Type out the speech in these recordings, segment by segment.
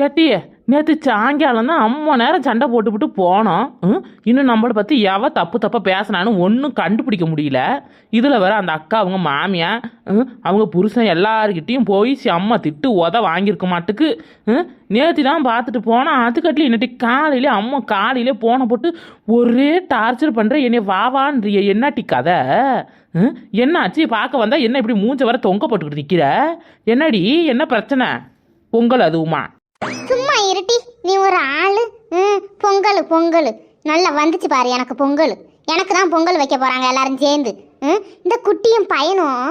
ஏட்டி நேற்று சாயங்காலம் தான் அம்மா நேரம் சண்டை போட்டுவிட்டு போனோம். ம், இன்னும் நம்மளை பற்றி எவ தப்பு தப்பாக பேசினான்னு ஒன்றும் கண்டுபிடிக்க முடியல. இதில் வேற அந்த அக்கா அவங்க மாமியா ம், அவங்க புருஷன் எல்லாருக்கிட்டேயும் போய் அம்மா திட்டு உத வாங்கியிருக்க மாட்டுக்கு நேற்று தான் பார்த்துட்டு போனோம் அதுக்கட்டில் என்னட்டி காலையிலே அம்மா காலையிலே போன போட்டு ஒரே டார்ச்சர் பண்ணுற என்னை வா வான்றிய கதை? என்னாச்சு? பார்க்க வந்தால் என்ன இப்படி மூஞ்ச வர தொங்க போட்டுக்கிட்டு நிற்கிற என்னடி? என்ன பிரச்சனை? பொங்கல் அதுவுமா? இருட்டி நீ ஒரு ஆள் ம் பொங்கல் பொங்கல். நல்லா வந்துச்சு பாரு எனக்கு பொங்கல். எனக்கு தான் பொங்கல் வைக்க போகிறாங்க எல்லாரும் சேர்ந்து. ம், இந்த குட்டியும் பையனும்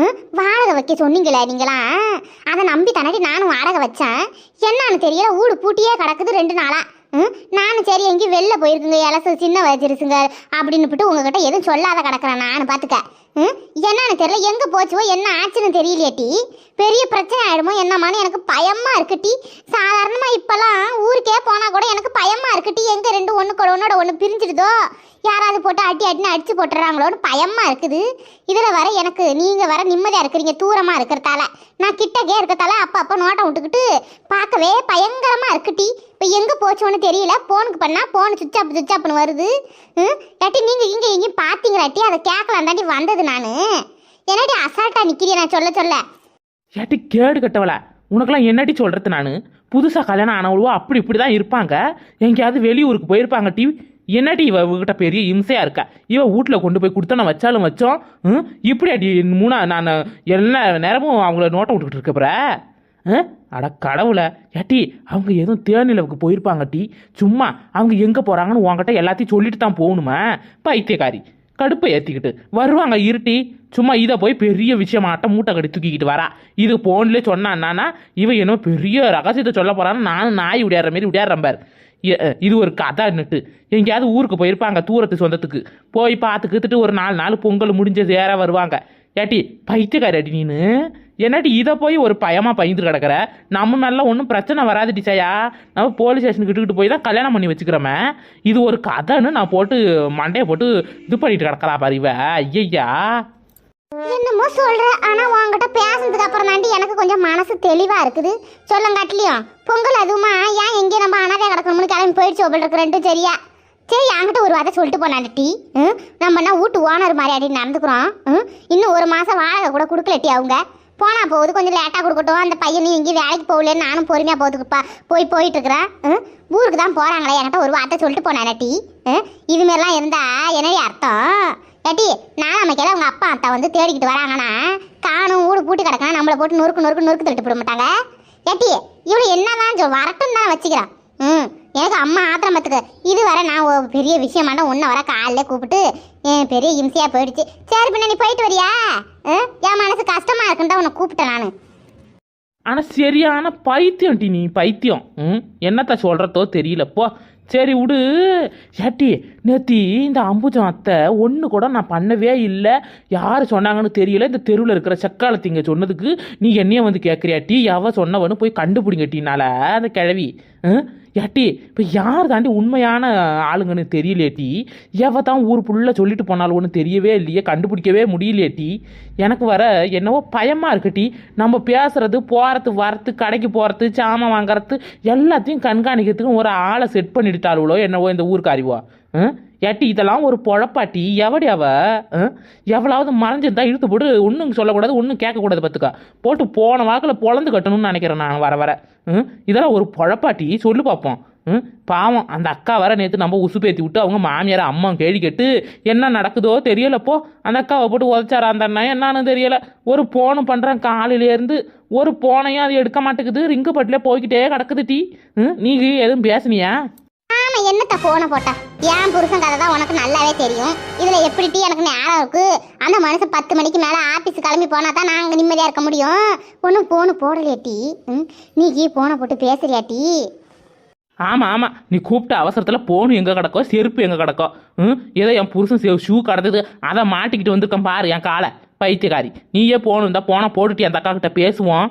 ம், வாடகை வைக்க சொன்னீங்களே நீங்களாம் அதை நம்பி தானடி நானும் வாடகை வச்சேன். என்னன்னு தெரியல ஊடு பூட்டியே கிடக்குது ரெண்டு நாளாக ம், நானும் சரி எங்கேயும் வெளில போயிருக்குங்க இலசு சின்ன வச்சிருச்சுங்க அப்படின்னு விட்டு உங்ககிட்ட எதுவும் சொல்லாத கிடக்குறேன் நான் பார்த்துக்க என்னன்னு தெரியல. எங்க போச்சுவோ என்ன ஆச்சுன்னு தெரியலையாட்டி பெரிய பிரச்சனை ஆயிடுமோ என்னமான்னு எனக்கு பயமா இருக்குட்டி சாதாரணமா இப்பெல்லாம் ஊருக்கே போனா கூட எனக்கு பயமா இருக்குட்டி எங்க ரெண்டு ஒண்ணு கூட ஒன்னோட ஒண்ணு பிரிஞ்சிடுதோ? யாராவது போட்டு அடி அடின்னு அடிச்சு போட்டுறாங்களோன்னு பயமா இருக்குது. இதுல வர எனக்கு நீங்க வர நிம்மதியா இருக்கிறீங்க தூரமா இருக்கிறதால. நான் கிட்டக்கே இருக்கிறதால அப்பப்போ அப்ப நோட்டம் விட்டுக்கிட்டு பார்க்கவே பயங்கரமா இருக்குட்டி இப்போ எங்க போச்சோன்னு தெரியல. போனுக்கு பண்ணா போன் சுவிட்ச் ஆப் சுவிச் ஆப்னு வருது. ம்? ஏட்டி நீங்க இங்க எங்கேயும் பாத்தீங்களாட்டி அதை கேட்கலாம் தாண்டி வந்தது. நானு. என்னடி அசால்ட்டா நிக்கிறீ நான் சொல்ல சொல்ல. ஏட்டி கேடு கட்டவள. உனக்கெல்லாம் என்னடி சொல்கிறது நான்? புதுசாக கல்யாணம் ஆனவளுவோ அப்படி இப்படி தான் இருப்பாங்க? எங்கேயாவது வெளியூருக்கு போயிருப்பாங்க டி. என்னடி இவ இவகிட்ட பெரிய இம்சையாக இருக்கா? இவ வீட்டில் கொண்டு போய் கொடுத்தா நான் வச்சாலும் வச்சோம். ம்? இப்படி அடி மூணா நான் எல்லா நேரமும் அவங்கள நோட்டம் விட்டுக்கிட்டு இருக்கப்புற அட கடவுளை. ஏட்டி அவங்க எதுவும் தேனிலவுக்கு போயிருப்பாங்க டி. சும்மா அவங்க எங்கே போகிறாங்கன்னு உங்ககிட்ட எல்லாத்தையும் சொல்லிட்டு தான் போகணுமா? பைத்தியக்காரி. கடுப்பை ஏற்றிக்கிட்டு வருவாங்க இருட்டி சும்மா இதை போய் பெரிய விஷயமாட்டம் மூட்டை கட்டி தூக்கிக்கிட்டு வரா. இது ஃபோன்லேயே சொன்னான்னா இவன் என்ன பெரிய ரகசியத்தை சொல்ல போறான்னு நானும் நாய் விடையாடுற மாதிரி விளையாடுறேன் பார். இது ஒரு கதைன்னுட்டு எங்கேயாவது ஊருக்கு போயிருப்பாங்க தூரத்து சொந்தத்துக்கு. போய் பார்த்து கித்துட்டு ஒரு நாலு நாள் பொங்கல் முடிஞ்ச சேர வருவாங்க. ஏட்டி பைத்தியக்காரடி நீனு. என்னடி இதை போய் ஒரு பயமாக பயந்து கிடக்குற? நம்ம மேலே ஒன்றும் பிரச்சனை வராது டிச்சையா நம்ம போலீஸ் ஸ்டேஷனுக்கு இட்டுக்கிட்டு போய் தான் கல்யாணம் பண்ணி வச்சுக்கிறோமே. இது ஒரு கதைன்னு நான் போட்டு மண்டையை போட்டு இது பண்ணிட்டு கிடக்கிறா பாரு இவ. என்னமோ சொல்ற. ஆனா உங்ககிட்ட பேசுனதுக்கு அப்புறம் தாண்டி எனக்கு கொஞ்சம் மனசு தெளிவா இருக்குது. சொல்லங்காட்டிலையும் பொங்கல் அதுவுமா? ஏன் எங்கே நம்ம அனாதை கிடக்கணும்னு கிளம்பி போயிடுச்சு ஒவ்வொரு இருக்கு சரியா? சரி என்கிட்ட ஒரு வார்த்தை சொல்லிட்டு போனாண்டி டீ. ம், நம்ம என்ன வீட்டு ஓனர் மாதிரி அடி நடந்துக்கிறோம்? ம், இன்னும் ஒரு மாதம் வாடகை கூட கொடுக்கலட்டி அவங்க. போனால் போகுது கொஞ்சம் லேட்டாக கொடுக்கட்டும். அந்த பையனும் எங்கேயும் வேலைக்கு போகலன்னு நானும் பொறுமையாக போதுக்குப்பா. போய் போயிட்டுருக்குறேன் ம், ஊருக்கு தான் போகிறாங்களே என்கிட்ட ஒரு வார்த்தை சொல்லிட்டு போனானே டீ. ம், இதுமாரிலாம் இருந்தா என்னடி அர்த்தம்? ஏட்டி நாளாமைக்கெல்லாம் அவங்க அப்பா அத்தா வந்து தேடிக்கிட்டு வராங்கன்னா காணும் ஊடு பூட்டி கிடக்கா நம்மளை போட்டு நொறுக்கு நொறுக்கு நொறுக்கு தள்ளிட்டு போட மாட்டாங்க? ஏட்டி இவ்வளோ என்னதான் சொல் வரட்டும் தான் வச்சுக்கிறான் ம்? எனக்கு அம்மா ஆத்திரமத்துக்கு இது வர நான் ஒரு பெரிய விஷயமாட்ட ஒன்றை வர காலையில் கூப்பிட்டு என் பெரிய இம்சையாக போயிடுச்சு. சரி பின்ன நீ போயிட்டு வரியா? ம்? என் மனசு கஷ்டமாக இருக்குன்னு தான் உன்னை கூப்பிட்டேன் நான். ஆனால் சரியான பைத்தியம் டி நீ பைத்தியம். ம்? என்னத்த சொல்கிறதோ தெரியல. போ. சரி விடு. ஏட்டி நேத்தி இந்த அம்புஜம் அத்தை ஒன்று கூட நான் பண்ணவே இல்லை. யார் சொன்னாங்கன்னு தெரியல. இந்த தெருவில் இருக்கிற செக்காலத்திங்க சொன்னதுக்கு நீ என்னையே வந்து கேட்குறியாட்டி எவ சொன்னவனு போய் கண்டுபிடிங்க டீனால அந்த கிழவி. ம்? ஏட்டி இப்போ யார் தாண்டி உண்மையான ஆளுங்கன்னு தெரியலையேட்டி எவ தான் ஊர் ஃபுல்லாக சொல்லிட்டு போனாலும் ஒன்று தெரியவே இல்லையே கண்டுபிடிக்கவே முடியலையேட்டி எனக்கு வர என்னவோ பயமாக இருக்குட்டி நம்ம பேசுகிறது போகிறது வரத்து கடைக்கு போகிறது சாமான் வாங்குறது எல்லாத்தையும் கண்காணிக்கிறதுக்கு ஒரு ஆளை செட் பண்ணிட்டாளுவளோ என்னவோ இந்த ஊருக்காரிவோ. ஆ? ஏட்டி இதெல்லாம் ஒரு பொழப்பாட்டி. எவடி அவ? ம்? எவ்வளவு மறைஞ்சிருந்தா இழுத்து போட்டு ஒன்றும் சொல்லக்கூடாது ஒன்றும் கேட்கக்கூடாது பார்த்துக்கா. போட்டு போன வாக்கில் பொழந்து கட்டணும்னு நினைக்கிறேன் நான் வர வர. ம்? இதெல்லாம் ஒரு பொழப்பாட்டி. சொல்லு பார்ப்போம் ம் பாவம் அந்த அக்கா வர நேற்று நம்ம உசுப்பேத்தி விட்டு அவங்க மாமியார் அம்மா கேள்வி கேட்டு என்ன நடக்குதோ தெரியலப்போ அந்த அக்காவை போட்டு உதச்சாரா அந்த அண்ணன் என்னன்னு தெரியல. ஒரு போனும் பண்ணுறேன் காலையிலேருந்து. ஒரு போனையும் அது எடுக்க மாட்டேங்குது. ரிங்கு பட்டிலே போய்கிட்டே கிடக்குது டீ. ம் நீ எதுவும் பேசுனியா? ஆமா என்னத்த போன போட்டா? என் புருஷன் கதை தான் உனக்கு நல்லாவே தெரியும். இதுல எப்படி டீ எனக்கு நேரம் இருக்கு? அந்த மனுஷன் பத்து மணிக்கு மேல ஆபீஸ் கிளம்பி போனா தான் நிம்மதியா இருக்க முடியும். ஒன்றும் போன போடலையா டீ? நீ கீ போன போட்டு பேசுறியா டீ? ஆமாம் ஆமாம் நீ கூப்பிட்ட அவசரத்தில் போனும் எங்கே கிடக்கோ செருப்பு எங்கே கிடக்கோ ம்? ஏதோ என் புருஷன் ஷூ கடந்தது. அதை மாட்டிக்கிட்டு வந்திருக்கேன் பாரு என் காலை. பைத்தியக்காரி. நீயே போகணும் இந்த போனை போட்டுட்டு அந்த அக்கா கிட்ட பேசுவோம்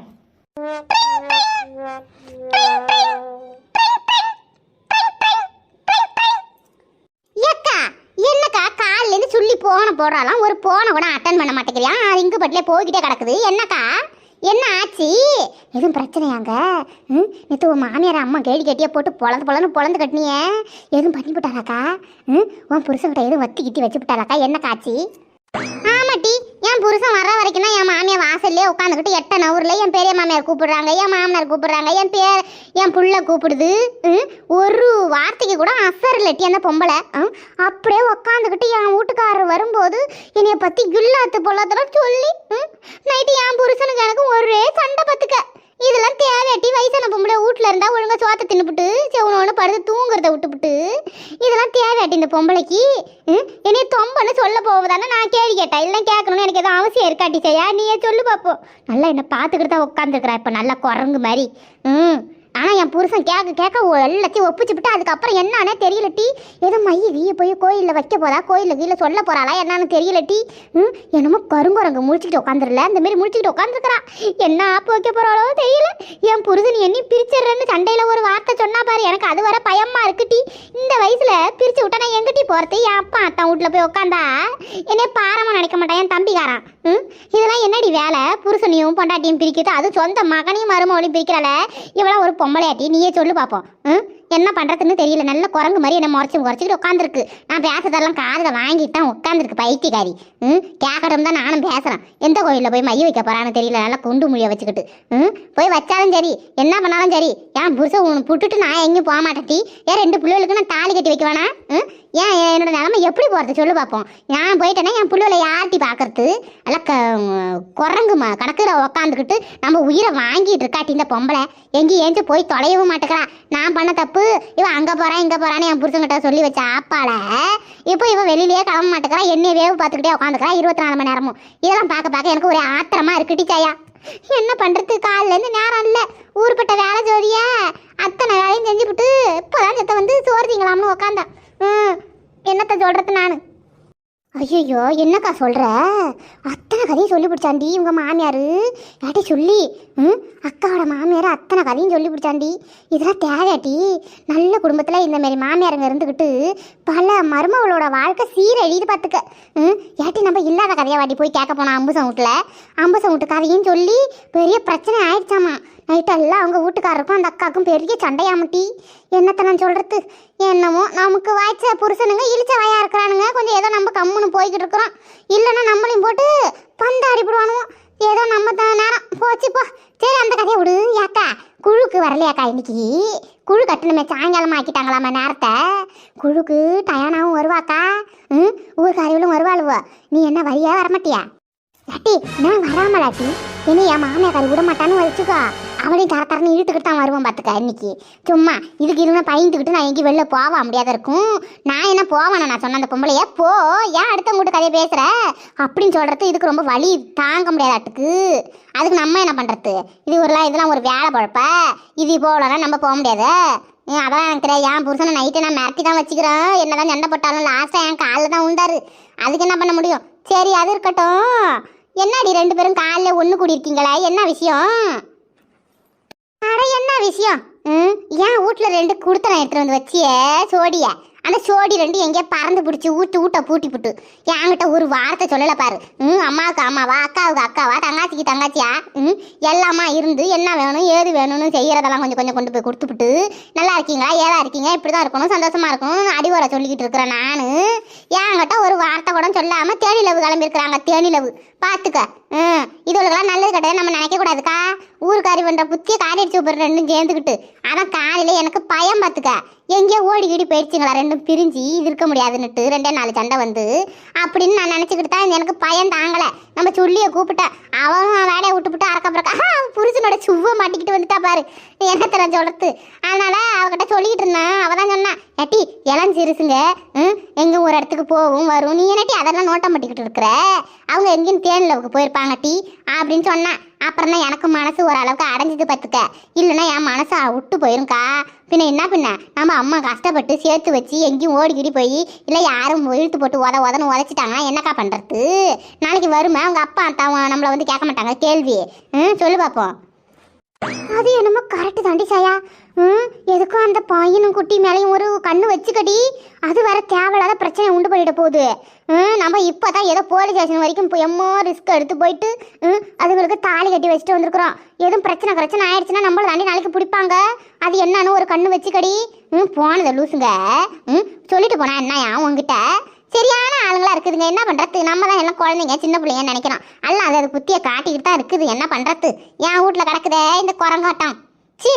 ஏக்கா என்னக்கா காலையில ஃபோனை போடுறாலாம் ஒரு ஃபோனை கூட அட்டன் பண்ண மாட்டேங்கிறியா? ரிங்கு பட்டிலே போய்கிட்டே கிடக்குது. என்னக்கா? என்ன ஆச்சு? எதுவும் பிரச்சனையாங்க? ம்? நேற்று உன் மாமியார் அம்மா கேடி கட்டியே போட்டு பொழந்து பொழந்து பொழந்து கட்டினியே. எதுவும் பண்ணி விட்டாராக்கா ம்? உன் புருஷன்கிட்ட எதுவும் வத்தி கிட்டி வச்சு விட்டாராக்கா என்ன காட்சி என் புருஷன் வர வரைக்கும் தான் என் மாமியார் வாசல்லே உட்காந்துக்கிட்டு எட்ட நவுரில் என் பெரிய மாமியார் கூப்பிடுறாங்க என் மாமனார் கூப்பிடுறாங்க என் பேர் என் புள்ள கூப்பிடுது ஒரு வார்த்தைக்கு கூட அசர் இல்லட்டி அந்த பொம்பளை அப்படியே உட்காந்துக்கிட்டு என் வீட்டுக்காரர் வரும்போது என்னைய பற்றி கில்லாத்து பொல்லாத்தெல்லாம் சொல்லி நைட்டு என் புருஷனுக்கு எனக்கு ஒரே சண்டை பத்துக்க. இதெல்லாம் தேவையாட்டி வயசான பொம்பளை வீட்டில் இருந்தால் ஒழுங்கா சோத்தை தின்னுப்புட்டு செவனோன்னு படுத்து தூங்குறத விட்டுப்புட்டு. இதெல்லாம் தேவையாட்டி இந்த பொம்பளைக்கு ம், என்னைய தொம்பன்னு சொல்ல போவதானே நான் கேள்வி கேட்டேன். இல்லை கேட்கணும்னு எனக்கு எதுவும் அவசியம் இருக்காட்டி செய்யா நீயே சொல்லு பார்ப்போம் நல்லா என்னை பார்த்துக்கிட்டு தான் உட்காந்துருக்குறா இப்போ நல்லா குரங்கு மாதிரி. ம் ஆனால் என் புருஷன் கேட்க கேட்க எல்லாத்தையும் ஒப்பிச்சுப்பிட்டு அதுக்கப்புறம் என்னன்னே தெரியல டீ. ஏதோ மைய வீய போய் கோயிலில் வைக்க போதா கோயிலில் கீழே சொல்ல போகிறாளா என்னன்னு தெரியல டீ. ம் என்னமோ கருங்குரங்கு முழிச்சிக்கிட்டு உட்காந்துருல இந்தமாரி முழிச்சிக்கிட்டு உட்காந்துருக்குறா என்ன ஆப்பு வைக்க போகிறாளோ தெரியல. என் புருஷன் என்னையும் பிரிச்சிடுறேன்னு சண்டையில் ஒரு வார்த்தை சொன்னா பாரு எனக்கு அது வர பயமாக இருக்கு டீ. இந்த வயசில் பிரித்து விட்டா நான் எங்கிட்டி போகிறது என் அப்பா அத்தான் வீட்டில் போய் உட்காந்தா என்னைய பாரமாக நினைக்க மாட்டேன் என் தம்பிக்காரன். ம்? இதெல்லாம் என்னடி வேலை? புருஷனையும் பொண்டாட்டியும் பிரிக்கிறது. அது சொந்த மகனையும் மருமகளையும் பிரிக்கிறாள. இவளாம் ஒரு பொம்பளையாட்டி. நீயே சொல்லு பார்ப்போம் ம்? என்ன பண்ணுறதுன்னு தெரியல. நல்ல குரங்கு மாதிரி என்ன முறைச்சி குறைச்சிக்கிட்டு உட்காந்துருக்கு நான் பேசுறதெல்லாம் காதில் வாங்கிட்டு தான் உட்காந்துருக்கு பைத்தியக்காரி. ம்? கேட்கணும் தான் நானும் பேசுகிறேன் எந்த கோயிலில் போய் மைய வைக்க போகிறான்னு தெரியல. நல்லா குண்டு மொழியை வச்சுக்கிட்டு. ம்? போய் வச்சாலும் சரி. என்ன பண்ணாலும் சரி. என் புருஷன் உன் புட்டுட்டு நான் எங்கேயும் போக மாட்டேன் ஏன் ரெண்டு பிள்ளைகளுக்கு நான் தாலி கட்டி வைக்க வேணாம்? ம்? ஏன் என்னோட நிலமை எப்படி போகிறது சொல்லு பார்ப்போம் நான் போயிட்டேன்னா என் பிள்ளைகளை யார்த்தி பார்க்கறது எல்லாம் க குரங்கு ம கணக்கில் உக்காந்துக்கிட்டு நம்ம உயிரை வாங்கிட்டு இருக்காட்டி இந்த பொம்பளை. எங்கேயும் ஏஞ்சி போய் தொலையவும் மாட்டேங்கிறா. நான் பண்ண தப்பு இவன் அங்கே போகிறான் இங்கே போகிறான்னு என் புருஷங்கிட்ட சொல்லி வச்ச ஆப்பால இப்போ இவன் வெளியிலேயே கிளம்ப மாட்டேங்கிறா. என்னைய வேவு பார்த்துக்கிட்டே உட்காந்துக்கிறா இருபத்தி நாலு மணி நேரமும். இதெல்லாம் பார்க்க பார்க்க எனக்கு ஒரே ஆத்திரமா இருக்குடி சாயா என்ன பண்ணுறது காலிலேருந்து நேரம் இல்லை. ஊர்பட்ட வேலை ஜோதியா. அத்தனை வேலையும் செஞ்சுவிட்டு இப்போதான் செத்த வந்து சோறு திங்கலாம்னு உக்காந்தான் சொல்கிறது நான். ஐயோ என்னக்கா சொல்கிற அத்தனை கதையும் சொல்லி பிடிச்சாண்டி உங்கள் மாமியார்? ஏட்டி சொல்லி? ம்? அக்காவோட மாமியார் அத்தனை கதையும் சொல்லி பிடிச்சாண்டி? இதெல்லாம் தேவையாட்டி? நல்ல குடும்பத்தில் இந்த மாதிரி மாமியாருங்க இருந்துக்கிட்டு பல மருமகளோட வாழ்க்கை சீரழிது பார்த்துக்க ம்? ஏட்டி நம்ம இல்லாத கதையை வாட்டி போய் கேட்க போனோம் அம்புசம் வீட்டில் அம்புசம் வீட்டு கதையும் சொல்லி பெரிய பிரச்சனை ஆயிடுச்சாமா? நைட்டெல்லாம் அவங்க வீட்டுக்காரருக்கும் அந்த அக்காவுக்கும் பெரிய சண்டையாமட்டி. என்னத்தை நான் சொல்கிறது என்னமோ நமக்கு வாய்ச்ச புருஷனுங்க இழிச்ச வாயா இருக்கிறானுங்க. கொஞ்சம் ஏதோ நம்ம கம்முன்னு போய்கிட்டு இருக்கிறோம். இல்லைன்னா நம்மளையும் போட்டு பந்தாடிப்படுவானுவோம் ஏதோ நம்ம தான் நேரம். போச்சு போ. சரி அந்த கதையை விடு. ஏக்கா குழுக்கு வரலையாக்கா இன்னைக்கு? குழு கட்டணுமே. சாயங்காலமாக ஆக்கிட்டாங்களாமா நேரத்தை. குழுக்கு டயானாவும் வருவாக்கா? ம் ஊர்காரிகளும் வருவாளுவோ. நீ என்ன வரியா வரமாட்டியா? லாட்டி நான் வராமலாட்டி. இனி என் மாமியாக்காரி விட மாட்டான்னு வச்சுக்கோ அவனையும் தர தரன்னு இழுத்துக்கிட்டு தான் வருவோம் பார்த்துக்க இன்னைக்கு. சும்மா இதுக்கு இல்லைன்னா பயந்துக்கிட்டு நான் எங்கேயும் வெளில போக முடியாத இருக்கும். நான் என்ன போவேன்? நான் சொன்ன அந்த பொம்பளைய போ ஏன் அடுத்தவங்க கதையை பேசுகிற அப்படின்னு சொல்கிறது இதுக்கு ரொம்ப வலி தாங்க முடியாதாட்டுக்கு. அதுக்கு நம்ம என்ன பண்ணுறது இது ஒரு இதெல்லாம் ஒரு வேலை பழப்ப. இது போகலன்னா நம்ம போக முடியாது. ஏன் அதெல்லாம் எனக்கு தெரியாது. என் புருஷனை நைட்டு நான் மிரட்டி தான் வச்சுக்கிறேன். என்னதான் சண்டை போட்டாலும் லாஸ்ட்டாக என் காலில் தான் உண்டாரு அதுக்கு என்ன பண்ண முடியும்? சரி அது இருக்கட்டும். என்னடி ரெண்டு பேரும் காலைல ஒன்று கூடியிருக்கீங்களா? என்ன விஷயம்? அட என்ன விஷயம்? ம்? ஏன் வீட்டில் ரெண்டு குடுத்தனம் எடுத்துட்டு வந்து வச்சியே? சோடிய. அந்த சோடி ரெண்டு எங்கேயோ பறந்து பிடிச்சி ஊட்டு ஊட்ட பூட்டி புட்டு. என்கிட்ட ஒரு வார்த்தை சொல்லலை பாரு. ம் அம்மாவுக்கு அம்மாவா அக்காவுக்கு அக்காவா தங்காச்சிக்கு தங்காச்சியா? ம்? எல்லாமா இருந்து என்ன வேணும் ஏது வேணும்னு செய்கிறதெல்லாம் கொஞ்சம் கொஞ்சம் கொண்டு போய் கொடுத்துப்புட்டு நல்லா இருக்கீங்களா? ஏதா இருக்கீங்க? இப்படி தான் இருக்கணும் சந்தோஷமா இருக்கணும் அடிவரை சொல்லிக்கிட்டு இருக்கிறேன் நான். என்கிட்ட ஒரு வார்த்தை கூட சொல்லாமல் தேனிலவு கிளம்பியிருக்கிறாங்க தேனிலவு. பார்த்துக்க ம் இதுவளுக்கெல்லாம் நல்லது கிடையாது நம்ம நினைக்கக்கூடாதுக்கா ஊருக்காரி பண்ற புத்திய காரி அடிச்சு போகிற ரெண்டும் சேர்ந்துக்கிட்டு. ஆனால் காலையில் எனக்கு பயம் பார்த்துக்க. எங்கேயோ ஓடி கீடி போயிடுச்சுங்களா ரெண்டும் பிரிஞ்சு இது இருக்க முடியாதுன்னுட்டு ரெண்டே நாலு சண்டை வந்து. அப்படின்னு நான் நினச்சிக்கிட்டு தான் எனக்கு பயம் தாங்கலை. நம்ம சொல்லிய கூப்பிட்டா. அவன் வேலையை விட்டுப்புட்டு அறக்கப்புறக்கா புருஷனோட சுவ மாட்டிக்கிட்டு வந்துட்டா பாரு. என்னத்த சொல்றது அதனால அவகிட்ட சொல்லிக்கிட்டு இருந்தான். அவள் தான் சொன்னான் ஏட்டி இளஞ்சிருசுங்க ம் எங்கே ஒரு இடத்துக்கு போகும் வரும். நீ என்னட்டி அதெல்லாம் நோட்டம் பண்ணிக்கிட்டு இருக்கிற? அவங்க எங்கேயும் தேனிலவுக்கு போயிருப்பாங்க டீ அப்படின்னு சொன்னான் அப்புறம் தான் எனக்கு மனசு ஓரளவுக்கு அடைஞ்சது பார்த்துக்க. இல்லைன்னா என் மனசு விட்டு போயிரும்க்கா. பின்ன என்ன பின்ன? நம்ம அம்மா கஷ்டப்பட்டு சேர்த்து வச்சு எங்கேயும் ஓடிக்கிடி போய் இல்லை யாரும் இழுத்து போட்டு உத உதன்னு உதச்சிட்டாங்கன்னா என்னக்கா பண்ணுறது நாளைக்கு வருமா அவங்க அப்பா அத்தான் நம்மளை வந்து கேட்க மாட்டாங்க கேள்வி. ம் சொல்லு பார்ப்போம் அது என்னமோ கரெக்டு தாண்டி சாயா. ம் எதுக்கும் அந்த பையனும் குட்டி மேலேயும் ஒரு கண்ணு வச்சுக்கடி. அது வேற தேவையில்லாத பிரச்சனை உண்டு பண்ணிட போகுது. ம் நம்ம இப்போ தான் ஏதோ போலீஸ் ஸ்டேஷன் வரைக்கும் போய் எம்மோ ரிஸ்க் எடுத்து போயிட்டு ம் அதுங்களுக்கு தாலி கட்டி வச்சுட்டு வந்திருக்கிறோம். எதுவும் பிரச்சனை பிரச்சனை ஆயிடுச்சுன்னா நம்மள தாண்டி நாளைக்கு பிடிப்பாங்க. அது என்னன்னு ஒரு கண்ணு வச்சுக்கடி. ம் போனதை லூசுங்க. ம் சொல்லிட்டு போனா என்னயா உங்ககிட்ட சரியான ஆளுங்களா இருக்குதுங்க. என்ன பண்றது? நம்ம தான் எல்லாம் குழந்தைங்க சின்ன பிள்ளைங்கன்னு நினைக்கிறோம். அல்ல அது அது புத்திய காட்டிக்கிட்டு தான் இருக்குது. என்ன பண்றது? என் வீட்ல கிடக்குதே இந்த குரங்காட்டம். சி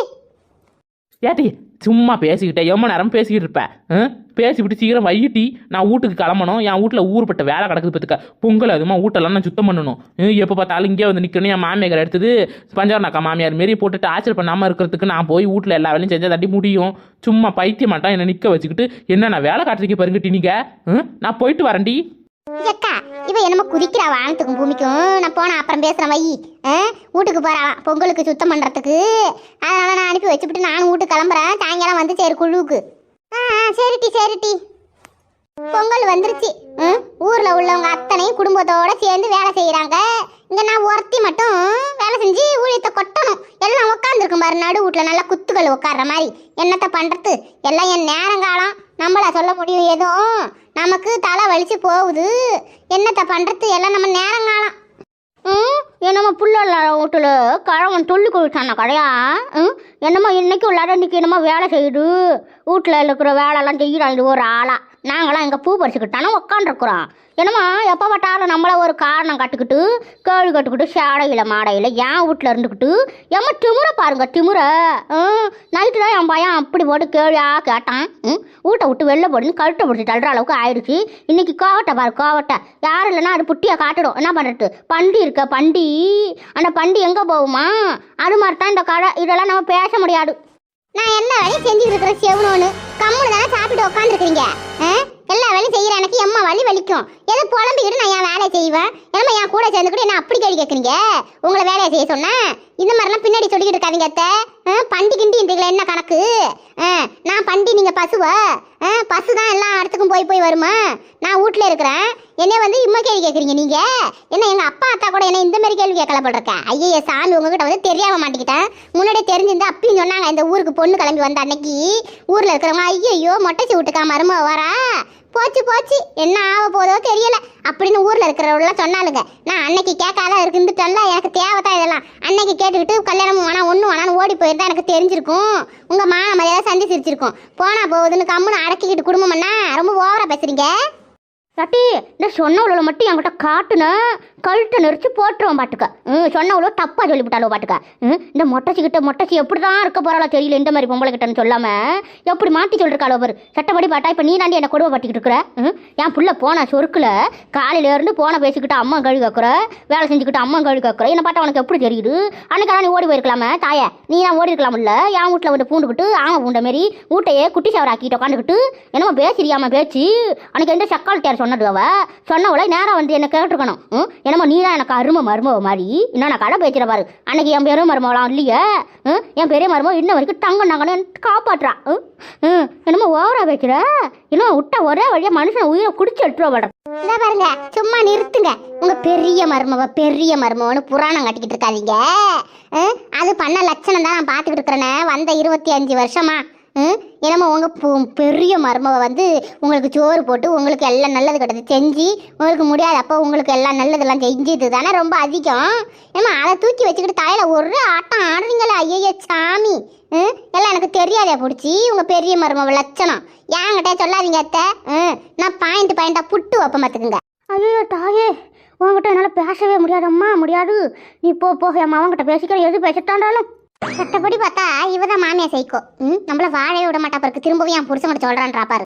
ஏட்டி சும்மா பேசிக்கிட்டே. எம்ம நேரம் பேசிக்கிட்டு இருப்பேன் பேசிவிட்டு சீக்கிரம் வையிட்டி நான் வீட்டுக்கு கிளம்பணும். என் வீட்டில் ஊர்பட்ட வேலை கிடக்குது பார்த்துக்க பொங்கல் அதுமா வீட்டெல்லாம் நான் சுத்தம் பண்ணணும். எப்போ பார்த்தாலும் இங்கே வந்து நிற்கணும் என் மாமியார் எடுத்தது பஞ்சாரணக்கா மாமியார் மாரி போட்டுட்டு ஆச்சர் பண்ணாமல் இருக்கிறதுக்கு நான் போய் வீட்டில் எல்லா வேலையும் செஞ்சால் தட்டி முடியும். சும்மா பைத்திய மாட்டான் என்னை நிற்க வச்சுக்கிட்டு. என்ன நான் வேலை காட்டுறதுக்கு பாருங்கட்டி நீங்கள் நான் போயிட்டு வரேன்டி. எக்கா இவ என்னமோ குதிக்கிறா வானத்துக்கும் பூமிக்கும். நான் போன அப்புறம் பேசுறேன் வை. ஆ? வீட்டுக்கு போறாளாம் பொங்கலுக்கு சுத்தம் பண்றதுக்கு. அதனால நான் அனுப்பி வச்சுவிட்டு நானும் வீட்டுக்கு கிளம்புறேன். சாயங்காலம் வந்து சரி குழுவுக்கு. ஆ சரிட்டி சரிட்டி பொங்கல் வந்துருச்சு. ம், ஊர்ல உள்ளவங்க அத்தனையும் குடும்பத்தோட சேர்ந்து வேலை செய்யறாங்க இங்க நான் ஒருத்தி மட்டும் வேலை செஞ்சு ஊழியத்தை கொட்டணும். எல்லாம் உட்காந்துருக்கும் பாரு நடு வீட்டுல நல்லா குத்துக்கள் உட்கார்ற மாதிரி. என்னத்த பண்றது? எல்லாம் என் நேரங்காலம். நம்மளா சொல்ல முடியும் எதுவும். நமக்கு தலை வலிச்சு போகுது. என்னத்தை பண்ணுறது எல்லாம் நம்ம நேரங்காலம். ம்? என்னம்மா புள்ள வீட்டில் கழவன் சொல்லி கொடுத்தான கடையா? ம்? என்னம்மா இன்னைக்கு உள்ளார இன்னைக்கு என்னமோ வேலை செய்யுது. வீட்டில் இருக்கிற வேலைலாம் செய்கிறாங்க இது ஒரு ஆளாக நாங்களாம் இங்கே பூ பறிச்சுக்கிட்டானே உக்காண்டிருக்குறோம் என்னம்மா எப்போ பார்த்தாலும் நம்மளை ஒரு காரணம் கட்டுக்கிட்டு கேள்வி கட்டுக்கிட்டு சேடையில் மாடையில் என் வீட்டில் இருந்துக்கிட்டு எம்மா திமுறை பாருங்க திமுறை ம் நைட்டு தான் என் பையன் அப்படி போட்டு கேள்வியாக கேட்டான். ம் வீட்டை விட்டு வெளில போடுன்னு கழுத்தை பிடிச்சி தள்ளுற அளவுக்கு ஆயிடுச்சு இன்னைக்கு கோவட்டை பாரு கோவட்டை. யாரும் இல்லைன்னா அது புட்டியை காட்டிடும். என்ன பண்ணுறது பண்டி இருக்க பண்டி. அந்த பண்டி எங்கே போகுமா? அது மாதிரி தான் இந்த கடை இதெல்லாம் நம்ம பேச முடியாது. நான் என்ன வேலையும் செஞ்சுட்டு இருக்கிறேன் செவனோன்னு. கம்முனு தானே சாப்பிட்டு உட்காந்துருக்கீங்க எல்லா வேலையும் செய்யற எனக்கு எம்மா வலி வலிக்கும். எதை புலம்பிக்கிட்டு நான் என் வேலையை செய்வேன் என்னம்மா என் கூட சேர்ந்து கூட என்ன அப்படி கேள்வி கேட்குறீங்க உங்களை வேலையை செய்ய சொன்னேன் இந்த மாதிரிலாம் பின்னாடி சொல்லிக்கிட்டு இருக்காதீங்க அத்தை. ஆ, பண்டி கிண்டின்றீங்களா என்ன கணக்கு? ஆ, நான் பண்டி நீங்கள் பசுவா? ஆ, பசு தான் எல்லா இடத்துக்கும் போய் போய் வருமா? நான் வீட்டில் இருக்கிறேன். என்னை வந்து இம்மா கேள்வி கேட்குறீங்க நீங்கள் என்ன எங்கள் அப்பா அத்தா கூட என்ன இந்த மாதிரி கேள்வி கேட்கல போட்டிருக்க ஐயே சாமி உங்ககிட்ட வந்து தெரியாம மாட்டேங்கிட்டேன் முன்னாடியே தெரிஞ்சிருந்தா அப்பயும் சொன்னாங்க இந்த ஊருக்கு பொண்ணு கிளம்பி வந்த அன்னைக்கு. ஊரில் இருக்கிறவங்க ஐயோ மொட்டைச்சி விட்டுக்கா மருமக வரா. போச்சு போச்சு. என்ன ஆக போதோ தெரியல. அப்படின்னு ஊர்ல இருக்கிறவங்களாம் சொன்னாலுங்க நான் அன்னைக்கு கேட்காத இருந்துட்டேன்ல எனக்கு தேவைதான் இதெல்லாம். அன்னைக்கு கேட்டுக்கிட்டு கல்யாணம் வேணாம் ஒன்றும் வேணாம்னு ஓடி போயிருந்தா எனக்கு தெரிஞ்சிருக்கும். உங்க மான மரியாதை சந்தி சிரிச்சிருக்கும். போனா போகுதுன்னு கம்முன்னு அடக்கிக்கிட்டு குடும்பம்னா ரொம்ப ஓவரா பேசுறீங்க. சட்டி இந்த சொன்னவளோ மட்டும் என்கிட்ட காட்டுன. கழுத்தை நெரிச்சு போட்டுருவோம் பாட்டுக்க. ம் சொன்னவளோ தப்பாக சொல்லிவிட்டாலோ பாட்டுக்க. ம் இந்த மொட்டச்சிக்கிட்ட மொட்டச்சி எப்படி தான் இருக்க போகிறாளோ தெரியல இந்த மாதிரி பொம்பளை கிட்டன்னு சொல்லாமல் எப்படி மாற்றி சொல்லிருக்காளோ பாரு. சட்டப்படி பாட்டா இப்போ நீ தாண்டி என்னை கொடுவை பாட்டிக்கிட்டு இருக்கிற? ம் என் புள்ள போன சொருக்கில் காலையிலேருந்து போன பேசிக்கிட்டு அம்மா கழு கேட்குற வேலை செஞ்சுக்கிட்டு அம்மா கழு கேட்குற என்ன பார்த்தா உனக்கு எப்படி தெரியுது? அன்னைக்கு நீ ஓடி போயிருக்கலாமே தாயே. நீ தான் ஓடி இருக்கலாம்ல? என் வீட்டில் வந்து பூண்டுக்கிட்டு ஆமாம் பூண்ட மாரி வீட்டையே குட்டி சவராக்கிட்டு உட்காந்துக்கிட்டு என்னமோ பேசிரியாம பேச்சு. அன்னைக்கு எந்த சக்கால் தேர் சொன்னது அவ? சொன்னவளை நேராக வந்து என்ன கேட்டுருக்கணும். ம், என்னமோ நீ தான் எனக்கு அருமை மருமவ மாதிரி. இன்னும் நான் கடை பேச்சுற பாரு. அன்னைக்கு என் பெரிய மருமவளாம் இல்லையே? என் பெரிய மருமவ இன்ன வரைக்கும் தங்க நாங்கன்னு காப்பாற்றுறா என்னமோ ஓவரா பேசுற இன்னும் விட்ட ஒரே வழியா மனுஷன் உயிரை குடிச்சு எடுத்துருவா இதை பாருங்க சும்மா நிறுத்துங்க. உங்க பெரிய மருமவ பெரிய மருமவன்னு புராணம் கட்டிக்கிட்டு இருக்காதீங்க. அது பண்ண லட்சணம் தான் நான் பார்த்துக்கிட்டு இருக்கிறேன்னு வந்த இருபத்தி அஞ்சு வருஷமா. என்னமோ உங்கள் பு- பெரிய மருமக வந்து உங்களுக்கு சோறு போட்டு உங்களுக்கு எல்லாம் நல்லது கிட்டது செஞ்சு உங்களுக்கு முடியாது அப்போ உங்களுக்கு எல்லாம் நல்லதெல்லாம் செஞ்சது தானே ரொம்ப அதிகம். ஏமா அதை தூக்கி வச்சுக்கிட்டு தலையில் ஒரு ஆட்டம் ஆடுறீங்களே ஐயோ சாமி. எல்லாம் எனக்கு தெரியாதே பிடிச்சி உங்கள் பெரிய மருமவ லட்சணம். ஏங்கிட்டே சொல்லாதீங்க அத்தை. நான் பாயிண்ட் பாயிண்டாக புட்டு வைப்ப மாத்துக்குங்க ஐயோ தாயே உங்ககிட்ட என்னால் பேசவே முடியாதம்மா முடியாது. நீ போ போக என் அவங்ககிட்ட பேசிக்கிற எது பேசத்தாண்டாலும். சட்டப்படி பார்த்தா இவ தான் மாமியா சைக்கோ. ம் நம்மள வாழவே விட மாட்டா பிறகு திரும்பவும் என் புருஷன் சொல்றான்றா பாரு.